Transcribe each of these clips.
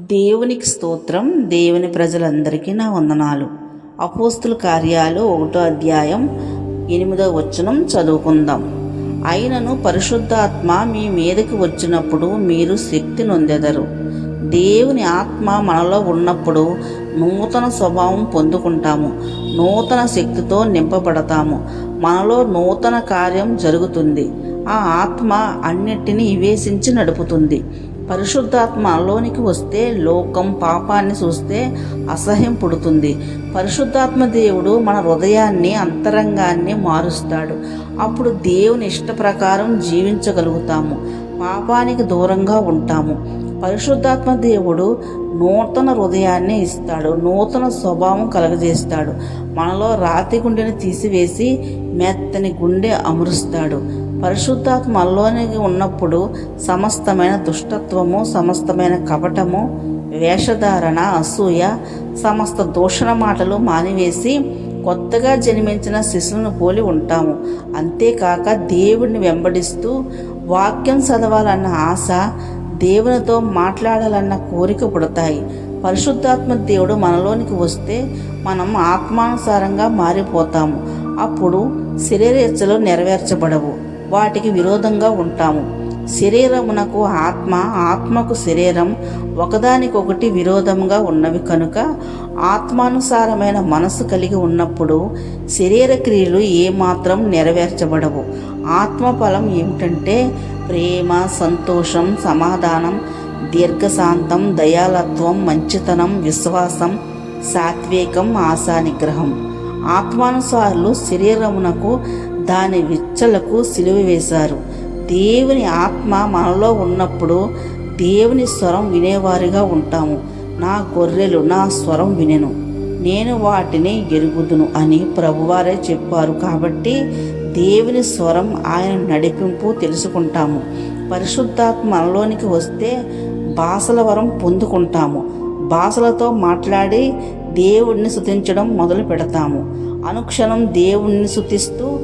దేవునికి స్తోత్రం దేవుని ప్రజలందరికీ నా వందనాలు. అపోస్తుల కార్యాలు ఒకటో అధ్యాయం ఎనిమిదో వచనం చదువుకుందాం. అయినను పరిశుద్ధాత్మ మీ మీదకి వచ్చినప్పుడు మీరు శక్తి నొందెదరు. దేవుని ఆత్మ మనలో ఉన్నప్పుడు నూతన స్వభావం పొందుకుంటాము. నూతన శక్తితో నింపబడతాము. మనలో నూతన కార్యం జరుగుతుంది. ఆ ఆత్మ అన్నిటినీ వివేచించి నడుపుతుంది. పరిశుద్ధాత్మ లోనికి వస్తే లోకం పాపాన్ని చూస్తే అసహ్యం పుడుతుంది. పరిశుద్ధాత్మ దేవుడు మన హృదయాన్ని అంతరంగాన్ని మారుస్తాడు. అప్పుడు దేవుని ఇష్ట ప్రకారం జీవించగలుగుతాము. పాపానికి దూరంగా ఉంటాము. పరిశుద్ధాత్మ దేవుడు నూతన హృదయాన్ని ఇస్తాడు. నూతన స్వభావం కలగజేస్తాడు. మనలో రాతి గుండెని తీసివేసి మెత్తని గుండె అమరుస్తాడు. పరిశుద్ధాత్మ ఉన్నప్పుడు సమస్తమైన దుష్టత్వము సమస్తమైన కపటము వేషధారణ అసూయ సమస్త దూషణ మాటలు మానివేసి కొత్తగా జన్మించిన శిశువును పోలి ఉంటాము. అంతేకాక దేవుడిని వెంబడిస్తూ వాక్యం చదవాలన్న ఆశ దేవునితో మాట్లాడాలన్న కోరిక పుడతాయి. పరిశుద్ధాత్మ దేవుడు మనలోనికి వస్తే మనం ఆత్మానుసారంగా మారిపోతాము. అప్పుడు శరీరేచ్ఛలు నెరవేర్చబడవు. వాటికి విరోధంగా ఉంటాము. శరీరమునకు ఆత్మ ఆత్మకు శరీరం ఒకదానికొకటి విరోధంగా ఉన్నవి కనుక ఆత్మానుసారమైన మనసు కలిగి ఉన్నప్పుడు శరీర క్రియలు ఏమాత్రం నెరవేర్చబడవు. ఆత్మ ఫలం ఏమిటంటే ప్రేమ సంతోషం సమాధానం దీర్ఘశాంతం దయాలత్వం మంచితనం విశ్వాసం సాత్వికం ఆశానిగ్రహం. ఆత్మానుసారులు శరీరమునకు దాని విచ్చలకు సిలువ వేశారు. దేవుని ఆత్మ మనలో ఉన్నప్పుడు దేవుని స్వరం వినేవారిగా ఉంటాము. నా గొర్రెలు నా స్వరం వినెను. నేను వాటిని ఎరుగుదును అని ప్రభువారే చెప్పారు కాబట్టి దేవుని స్వరం ఆయన నడిపింపు తెలుసుకుంటాము. పరిశుద్ధాత్మ మనలోనికి వస్తే భాషల వరం పొందుకుంటాము. భాషలతో మాట్లాడి దేవుణ్ణి శుతించడం మొదలు పెడతాము అనుక్షణం దేవుణ్ణి శుతిస్తూ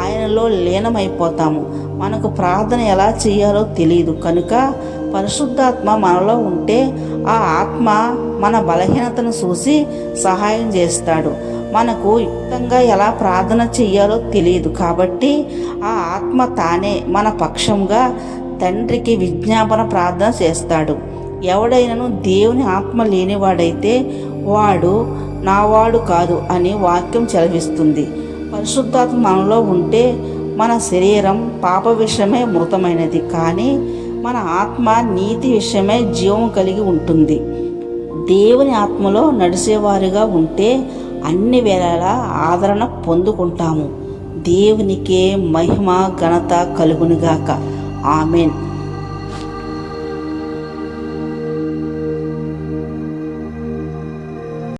ఆయనలో లీనమైపోతాము. మనకు ప్రార్థన ఎలా చేయాలో తెలియదు కనుక పరిశుద్ధాత్మ మనలో ఉంటే ఆ ఆత్మ మన బలహీనతను చూసి సహాయం చేస్తాడు. మనకు యుక్తంగా ఎలా ప్రార్థన చేయాలో తెలియదు కాబట్టి ఆ ఆత్మ తానే మన పక్షంగా తండ్రికి విజ్ఞాపన ప్రార్థన చేస్తాడు. ఎవడైనను దేవుని ఆత్మ లేనివాడైతే వాడు నావాడు కాదు అని వాక్యం చదివిస్తుంది పరిశుద్ధాత్మ మనలో ఉంటే మన శరీరం పాప విషయమే మృతమైనది కానీ మన ఆత్మ నీతి విషయమే జీవం కలిగి ఉంటుంది. దేవుని ఆత్మలో నడిచేవారుగా ఉంటే అన్ని వేళలా ఆదరణ పొందుకుంటాము. దేవునికే మహిమ ఘనత కలుగునుగాక. ఆమెన్.